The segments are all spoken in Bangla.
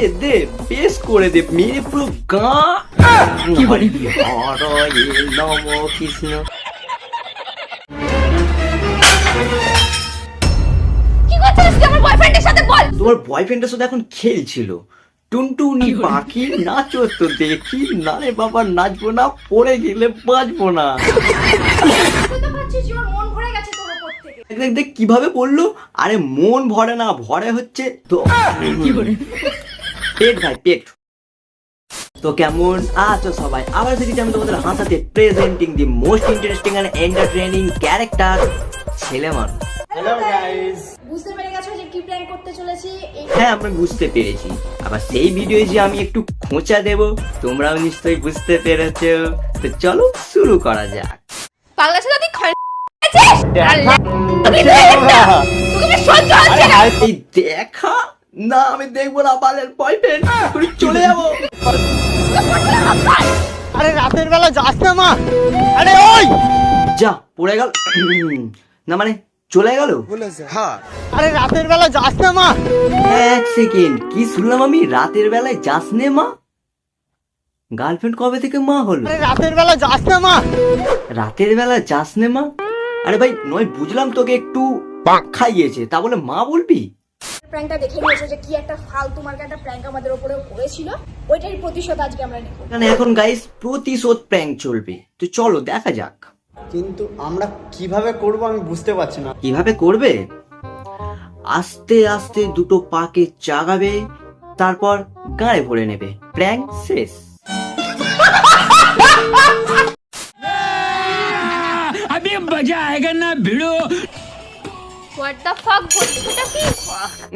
দে দে বেশ করে দে মেরে পুরো গা। কি বলে? হরে নম কৃষ্ণ। তোমার বয়ফ্রেন্ডের সাথে এখন খেলছিল। টুনটুনি পাখি নাচো তো দেখি না রে বাবা নাচবো না পড়ে গেলে বাঁচবো না। দেখ কীভাবে বলল? আরে মন ভরে না ভরে হচ্ছে তো। পেট ভাই পেট। তো কেমন আছো সবাই? আবার দেখেছি আমি তোমাদের হাসাতে presenting the most interesting and entertaining character ছেলে মানুষ। বুঝতে পেরে গেছো যে কি প্ল্যান করতে চলেছি? হ্যাঁ আমরা বুঝতে পেরেছি। আবার সেই ভিডিও যে আমি একটু খোঁচা দেব তোমরাও নিশ্চয়ই বুঝতে পেরেছ। তো চলো শুরু করা যাক। ছেলে তুই খয় এই দেখা। না আমি দেখব না বালের বয়ফ্রেন্ড তুমি চলে যাব। আরে রাতের বেলা যাস না মা। আরে ওই! যা পড়ে গেল। না মানে চলে গেল? আরে রাতের বেলা যাস না মা। এক সেকেন্ড কি শুনলাম আমি? রাতের বেলায় যাস নে মা। গার্লফ্রেন্ড কবে থেকে মা হলো? আরে রাতের বেলা যাস না মা। রাতের বেলা যাস নে মা। আরে ভাই নয় বুঝলাম তোকে একটু পাক খাইয়েছে। তা বলে মা বলবি? প্র্যাঙ্কটা দেখে নিয়েছে যে কি একটা ফালতু মার্কা একটা প্র্যাঙ্ক আমাদের উপরে করেছিল ওইটারই প্রতিশোধ আজকে আমরা নেব। মানে এখন গাইস প্রতিশোধ প্র্যাঙ্ক চলবে। তো চলো দেখা যাক। কিন্তু আমরা কীভাবে করব আমি বুঝতে পারছি না। কীভাবে করবে? আস্তে আস্তে দুটো পাকে চাগাবে তারপর গায়ে ভরে নেবে। প্র্যাঙ্ক শেষ। আমি মজা আয়েগা না ভিড়ো হোয়াট দ্য ফাক বলছিটা কি?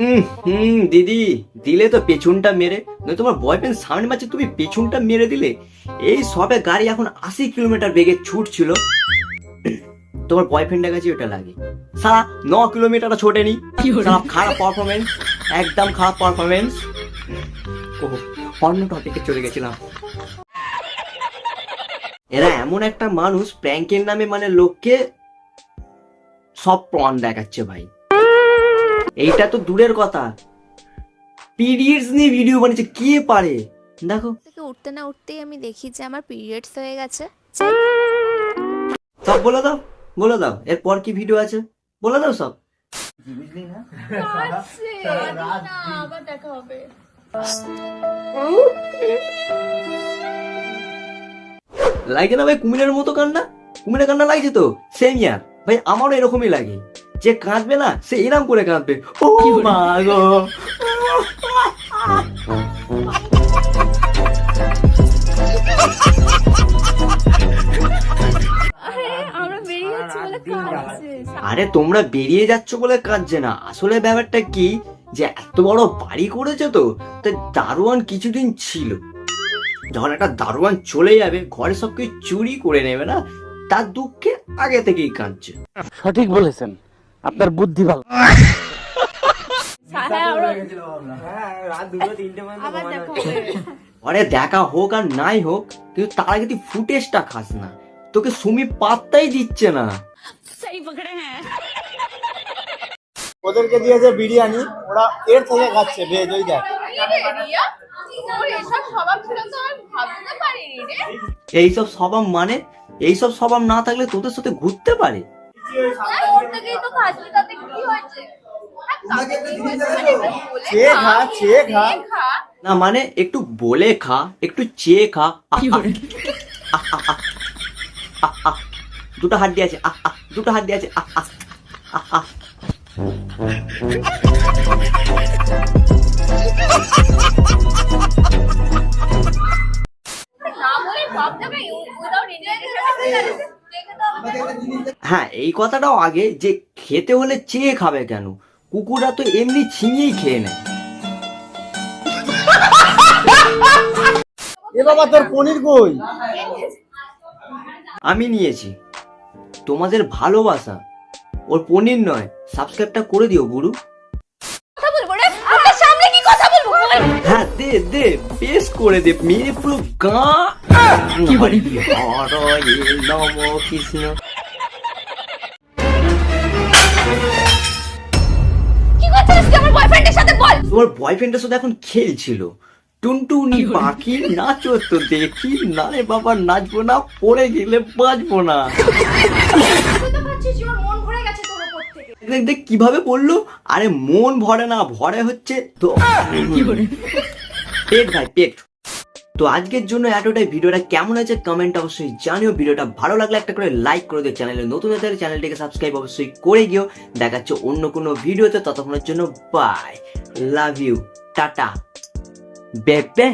উম, হুম দিদি দিলে তো পেছনটা মেরে নয় তোমার বয়ফ্রেন্ড সামনে মাঝে তুমি পেছনটা মেরে দিলে। এই সবে গাড়ি এখন আশি কিলোমিটার বেগে ছুটছিল। তোমার বয়ফ্রেন্ডের কাছে ওটা লাগে। সারা ন কিলোমিটারটা ছোটেনি? খারাপ পারফরমেন্স একদম খারাপ পারফরমেন্স ও অন্য টপিকে চলে গেছিলাম। এরা এমন একটা মানুষ প্র্যাঙ্কের নামে মানে লোককে সব প্রমাণ দেখাচ্ছে ভাই। এইটা তো দূরের কথা। পিরিয়ডস নিয়ে ভিডিও বানিয়েছে কে পারে? দেখো। থেকে উঠতে না উঠতেই আমি দেখি যে আমার পিরিয়ডস হয়ে গেছে। সব বলে দাও বলে দাও। এরপর কি ভিডিও আছে? বলে দাও সব। আবার দেখা হবে লাগে না ভাই কুমিরের মতো কান্না? কুমিরের কান্না লাগছে তো? সেম ইয়ার ভাই আমারও এরকমই লাগে। যে কাঁদবে না সে এরম করে কাঁদবে। ও মা গো। আমরা বেরিয়ে যাচ্ছি বলে কাঁদছে। আরে তোমরা বেরিয়ে যাচ্ছ বলে কাঁদছে না। আসলে ব্যাপারটা কি যে এত বড় বাড়ি করেছে তো তাই দারোয়ান কিছুদিন ছিল। যখন একটা দারোয়ান চলে যাবে ঘরে সব কিছু চুরি করে নেবে না? তার দুঃখে আগে থেকেই কাঁদছে। সঠিক বলেছেন। আপনার বুদ্ধি ভালো। আরে দেখা। হোক আর নাই হোক কিন্তু তার আগে তুই ফুটেজটা খাস না। তোকে সুমি পাত্তাই দিচ্ছে না। ওদেরকে দিয়েছে বিরিয়ানি ওরা এর থেকে খাচ্ছে ভেজ ওই দেখ। এইসব স্বভাব মানে এইসব স্বভাব না থাকলে তোদের সাথে ঘুরতে পারে? মানে। না মানে একটু বলে খা একটু চেয়ে খা। দুটো হাত দিয়ে আছে দুটো হাত দিয়ে আছে হ্যাঁ এই কথাটাও আগে যে খেতে হলে চেয়ে খাবে কেন? কুকুররা তো এমনি ছিনিয়েই খেয়ে নেয়। এ বাবা তোর পনির কই? আমি নিয়েছি। তোমাদের ভালোবাসা। ওর পনির নয় সাবস্ক্রাইবটা করে দিও গুরু। হ্যাঁ দে দে বেশ করে দে মেরে পুরো গা। কি বলে? নম কৃষ্ণ। কি করছিস তুই সাথে তোমার বয়ফ্রেন্ডের সাথে এখন খেলছিল। টুনটুনি পাখি নাচো তো দেখি না রে বাবা নাচবো না পড়ে গেলে বাঁচবো না। কীভাবে বলল? আরে মন ভরে না, ভরে হচ্ছে তো। পেট ভাই, পেট। তো আজকের জন্য এতটাই। ভিডিওটা কেমন আছে কমেন্ট অবশ্যই জানিও। ভিডিওটা ভালো লাগলে একটা করে লাইক করে দিও। চ্যানেলে নতুন হলে চ্যানেলটিকে সাবস্ক্রাইব অবশ্যই করে গিয়েও দেখাচ্ছে অন্য কোনো ভিডিওতে। ততক্ষণের জন্য বাই লাভ ইউ টাটা বেবে